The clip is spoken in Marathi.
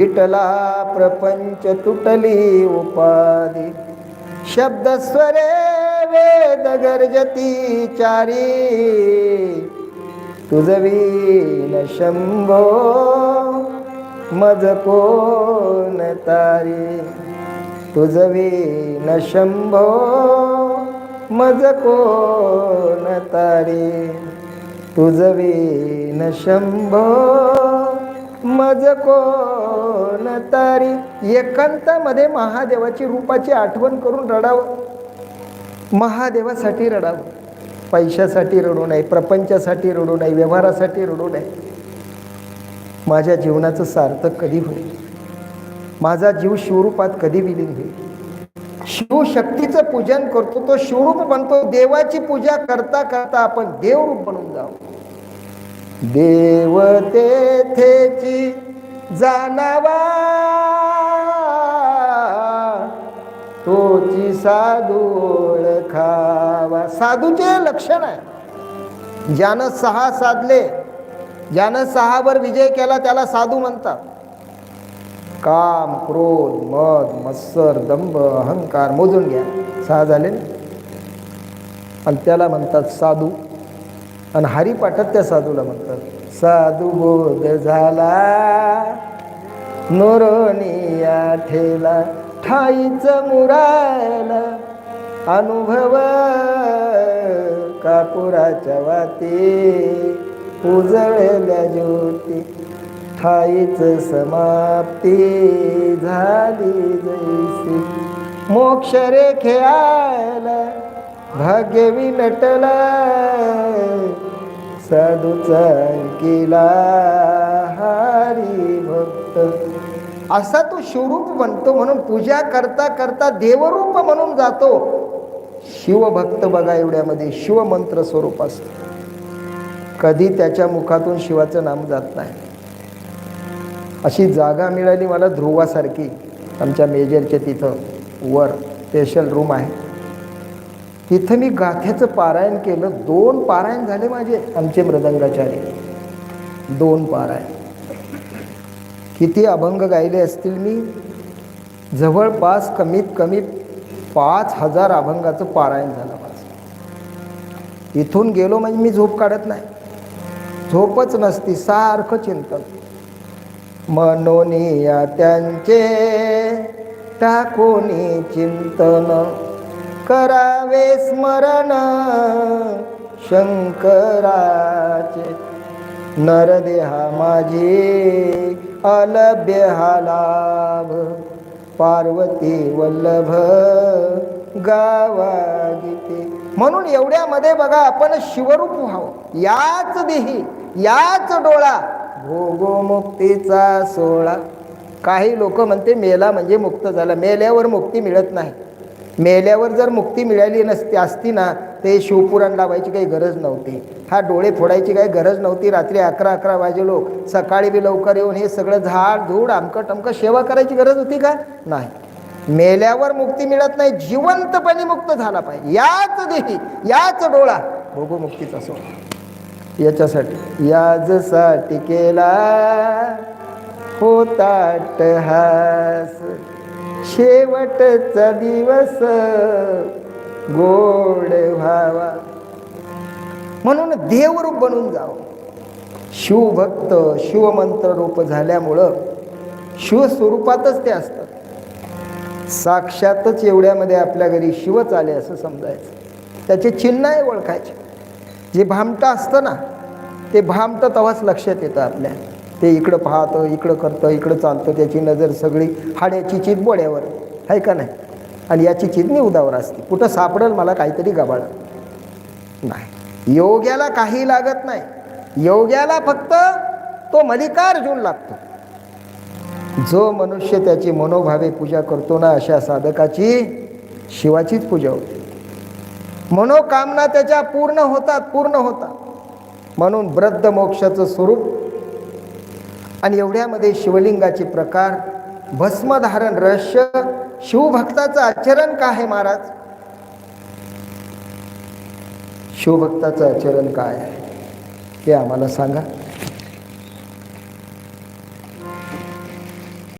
विटला प्रपंच तुटली उपाधी. शब्द स्वरे वेद गर्जती चारी. तुझ वीन शंभो मज कोण तारी. तुझ वीन शंभो मज कोण तारी. तुझ वीन शंभो मज कोण तारी एकांतामध्ये महादेवाची रूपाची आठवण करून रडावं. महादेवासाठी रडावं. पैशासाठी रडू नये प्रपंचासाठी रडू नये व्यवहारासाठी रडू नये. माझ्या जीवनाचं सार्थक कधी होईल? माझा जीव शिवरूपात कधी विलीन होईल? शिवशक्तीचं पूजन करतो तो शिवरूप बनतो. देवाची पूजा करता करता आपण देवरूप बनून जाऊ. देव तेथेची जाणावा. तोची साधू ओळखावा. साधूचे लक्षण आहे. ज्यानं सहा साधले ज्यानं सहावर विजय केला त्याला साधू म्हणतात. काम क्रोध मद मत्सर दंभ अहंकार मोजून घ्या. सहा झाले आणि त्याला म्हणतात साधू. आणि हरिपाठात त्या साधूला म्हणतात साधू बोध झाला नोरोनिया ठेला ठाईच मुरायला अनुभव कापुराच्या वाती उजळल्या ज्योती ठाईच समाप्ती झाली जैसी. मोक्ष रेखे आला भाग्य विनटला साधूचा केला हरी भक्त. असा तो शिवरूप बनतो म्हणून पूजा करता करता देवरूप म्हणून जातो. शिवभक्त बघा एवढ्यामध्ये शिवमंत्र स्वरूप असतं. कधी त्याच्या मुखातून शिवाचं नाम जात नाही. अशी जागा मिळाली मला ध्रुवासारखी आमच्या मेजरच्या तिथं वर स्पेशल रूम आहे. तिथं मी गाथ्याचं पारायण केलं. दोन पारायण झाले माझे आमचे मृदंगाचार्य. दोन पारायण. किती अभंग गायले असतील मी. जवळपास कमीत कमी पाच हजार अभंगाचं पारायण झालं माझं. इथून गेलो म्हणजे मी झोप काढत नाही. झोपच नसती सारखं चिंतन. मनोनिया त्यांचे टाकोनी चिंतन? करावे स्मरण शंकराचे. नरदेहा माझी अलभ्य हा लाभ. पार्वती वल्लभ गावा गीते. म्हणून एवढ्यामध्ये बघा आपण शिवरूप व्हावं. याच देही याच डोळा भोगो मुक्तीचा सोळा काही लोक म्हणते मेला म्हणजे मुक्त झाला. मेल्यावर मुक्ती मिळत नाही. मेल्यावर जर मुक्ती मिळाली नसती असती ना ते शिवपुराण लावायची काही गरज नव्हती. हा डोळे फोडायची काही गरज नव्हती. रात्री अकरा अकरा वाजे लोक सकाळी बी लवकर येऊन हे सगळं झाड धूड आमकं टमकं सेवा करायची गरज होती का? नाही. मेल्यावर मुक्ती मिळत नाही जिवंतपणे मुक्त झाला पाहिजे. याच देही याच डोळा भोगो मुक्तीचा सोहळा. याच्यासाठी याजसाठी केला होता हास शेवटचा दिवस गोड व्हावा. म्हणून देवरूप बनून जावं. शिवभक्त शिवमंत्र रूप झाल्यामुळं शिवस्वरूपातच ते असतात. साक्षातच एवढ्यामध्ये आपल्या घरी शिवच आले असं समजायचं. त्याचे चिन्ह आहे ओळखायचे. जे भामटं असतं ना ते भामटं तेव्हाच लक्षात येतं आपल्या. ते इकडं पाहतं इकडं करतं इकडं चालतं त्याची नजर सगळी हाड्याची चीत बोड्यावर. आहे का नाही? आणि याची चीत निवदावर असते. कुठं सापडेल मला काहीतरी गबाळ. नाही. योग्याला काही लागत नाही. योग्याला फक्त तो मल्लिकार्जुन लागतो. जो मनुष्य त्याची मनोभावे पूजा करतो ना अशा साधकाची शिवाचीच पूजा होते. मनोकामना त्याच्या पूर्ण होतात पूर्ण होतात. म्हणून वृद्ध मोक्षाचं स्वरूप आणि एवढ्यामध्ये शिवलिंगाचे प्रकार भस्मधारण रहस्य शिवभक्ताचं आचरण काय आहे महाराज? शिवभक्ताचं आचरण काय आहे? हे आम्हाला सांगा.